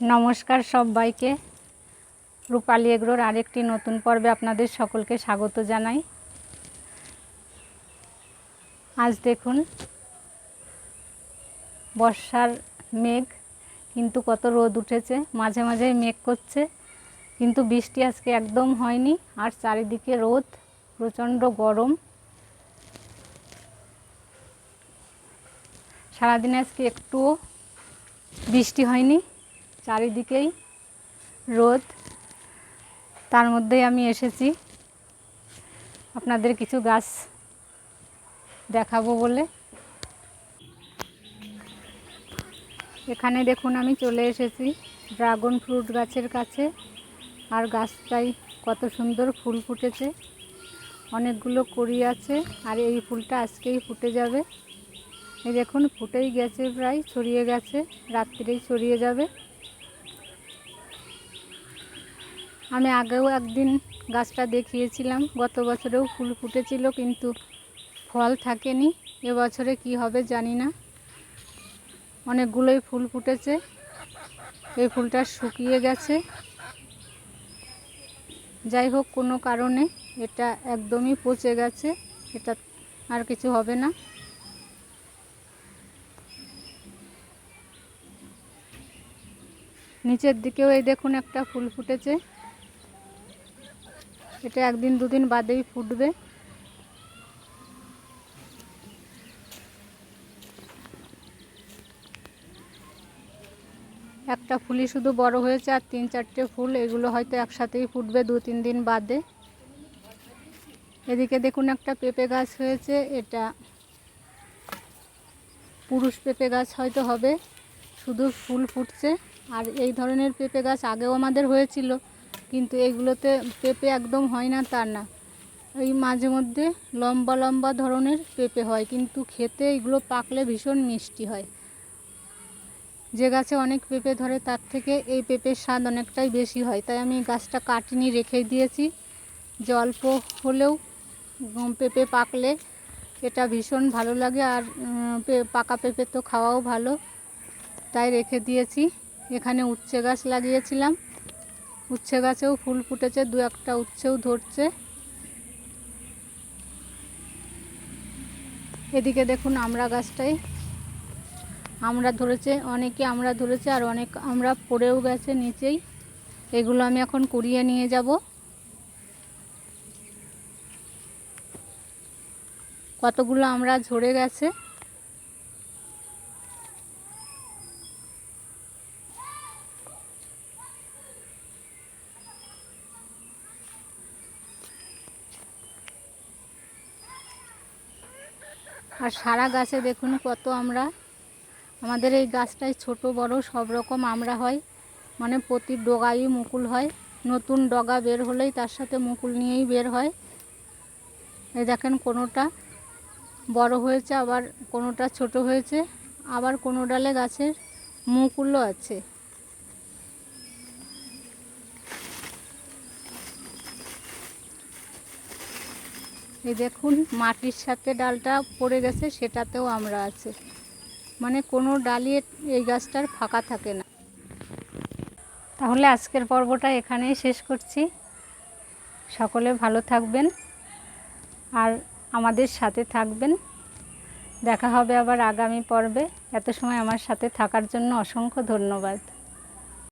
নমস্কার সবাইকে। রূপালী এগ্রোর আরেকটি নতুন পর্বে আপনাদের সকলকে স্বাগত জানাই। আজ দেখুন, বর্ষার মেঘ, কিন্তু কত রোদ উঠেছে, মাঝে মাঝে মেঘ করছে, কিন্তু বৃষ্টি আজকে একদম হয়নি, আর চারিদিকে রোদ, প্রচণ্ড গরম। সারাদিন আজকে একটুও বৃষ্টি হয়নি চারিদিকেই রোদ। তার মধ্যেই আমি এসেছি। আপনাদের কিছু গাছ দেখাবো বলে। এখানে দেখুন, আমি চলে এসেছি ড্রাগন ফ্রুট গাছের কাছে। আর গাছটাই কত সুন্দর ফুল ফুটেছে। অনেকগুলো কড়ি আছে, আর এই ফুলটা আজকেই ফুটে যাবে। এই দেখুন, ফুটেই গেছে, প্রায় ছড়িয়ে গেছে, রাত্রিরেই ছড়িয়ে যাবে। আমি আগেও একদিন গাছটা দেখিয়েছিলাম, গত বছরেও ফুল ফুটেছিল কিন্তু ফল থাকেনি। এবছরে কি হবে জানি না। অনেকগুলোই ফুল ফুটেছে। এই ফুলটা শুকিয়ে গেছে। যাই হোক, কোনো কারণে এটা একদমই পচে গেছে। এটা আর কিছু হবে না। নিচের দিকেও এই দেখুন একটা ফুল ফুটেছে। এটা একদিন দুদিন বাদেই ফুটবে। একটা ফুলই শুধু বড় হয়েছে আর তিন চারটে ফুল, এগুলো হয়তো একসাথেই ফুটবে দু তিন দিন বাদে। এদিকে দেখুন একটা পেঁপে গাছ হয়েছে, এটা পুরুষ পেঁপে গাছ হয়তো হবে, শুধু ফুল ফুটছে। আর এই ধরনের পেঁপে গাছ আগেও আমাদের হয়েছিল। কিন্তু এগুলোতে পেঁপে একদম হয় না তা না। এই মাঝে মধ্যে লম্বা লম্বা ধরনের পেঁপে হয়, কিন্তু খেতে এগুলো পাকলে ভীষণ মিষ্টি হয়। যে গাছে অনেক পেঁপে ধরে, তার থেকে এই পেঁপের স্বাদ অনেকটাই বেশি হয়। তাই আমি গাছটা কাটিনি, রেখে দিয়েছি। যে অল্প হলেও পেঁপে পাকলে এটা ভীষণ ভালো লাগে, আর পাকা পেঁপে তো খাওয়াও ভালো। তাই রেখে দিয়েছি। এখানে উচ্ছে গাছ লাগিয়েছিলাম। উচ্ছে গাছেও ফুল ফুটেছে, দু একটা উচ্ছেও ধরছে। এদিকে দেখুন আমরা গাছটাই। আমরা ধরেছে, অনেকে আমরা ধরেছে আর অনেক আমরা পড়েও গেছে নিচেই। এগুলো আমি এখন কুড়িয়ে নিয়ে যাব। কতগুলো আমরা ঝরে গেছে। আর সারা গাছে দেখুন কত আমরা। আমাদের এই গাছটায় ছোট, বড়, সব রকম আমরা হয়। মানে প্রতি ডগাই মুকুল হয়। নতুন ডগা বের হলেই তার সাথে মুকুল নিয়েই বের হয়। এই দেখেন কোনোটা বড় হয়েছে, আবার কোনোটা ছোট হয়েছে, আবার কোনো ডালে গাছের মুকুলও আছে। এই দেখুন, মাটির সাথে ডালটা পড়ে গেছে, সেটাতেও আমরা আছে। মানে কোনো ডালি এই গাছটার ফাঁকা থাকে না। তাহলে আজকের পর্বটা এখানেই শেষ করছি। সকলে ভালো থাকবেন আর আমাদের সাথে থাকবেন। দেখা হবে আবার আগামী পর্বে। এত সময় আমার সাথে থাকার জন্য অসংখ্য ধন্যবাদ।